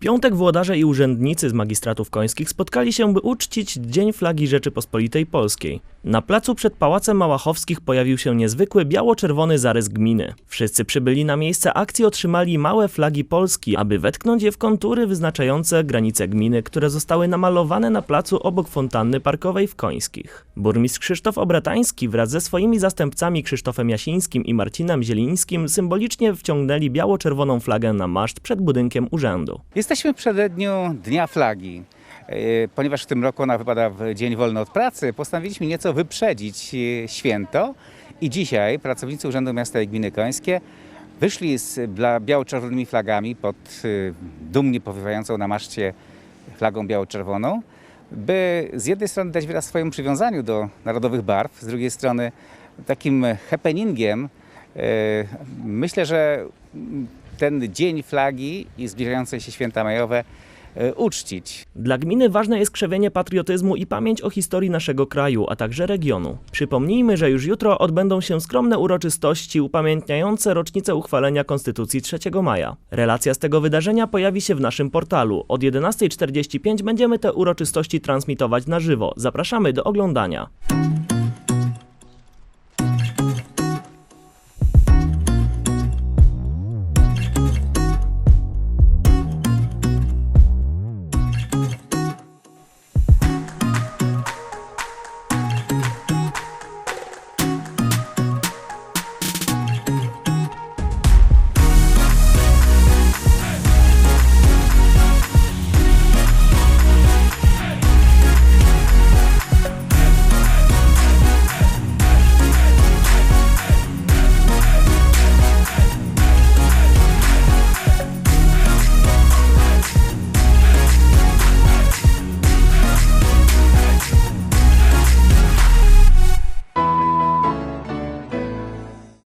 piątek włodarze i urzędnicy z magistratów końskich spotkali się, by uczcić Dzień Flagi Rzeczypospolitej Polskiej. Na placu przed Pałacem Małachowskich pojawił się niezwykły biało-czerwony zarys gminy. Wszyscy przybyli na miejsce akcji otrzymali małe flagi Polski, aby wetknąć je w kontury wyznaczające granice gminy, które zostały namalowane na placu obok fontanny parkowej w Końskich. Burmistrz Krzysztof Obratański wraz ze swoimi zastępcami Krzysztofem Jasińskim i Marcinem Zielińskim symbolicznie wciągnęli biało-czerwoną flagę na maszt przed budynkiem urzędu. Jesteśmy w przededniu Dnia Flagi. E, Ponieważ w tym roku ona wypada w dzień wolny od pracy, postanowiliśmy nieco wyprzedzić e, święto i dzisiaj pracownicy Urzędu Miasta i Gminy Końskie wyszli z biało-czerwonymi flagami pod e, dumnie powiewającą na maszcie flagą biało-czerwoną, by z jednej strony dać wyraz swojemu przywiązaniu do narodowych barw, z drugiej strony takim happeningiem myślę, że ten dzień flagi i zbliżające się święta majowe e, uczcić. Dla gminy ważne jest krzewienie patriotyzmu i pamięć o historii naszego kraju, a także regionu. Przypomnijmy, że już jutro odbędą się skromne uroczystości upamiętniające rocznicę uchwalenia Konstytucji 3 maja. Relacja z tego wydarzenia pojawi się w naszym portalu. Od 11.45 będziemy te uroczystości transmitować na żywo. Zapraszamy do oglądania.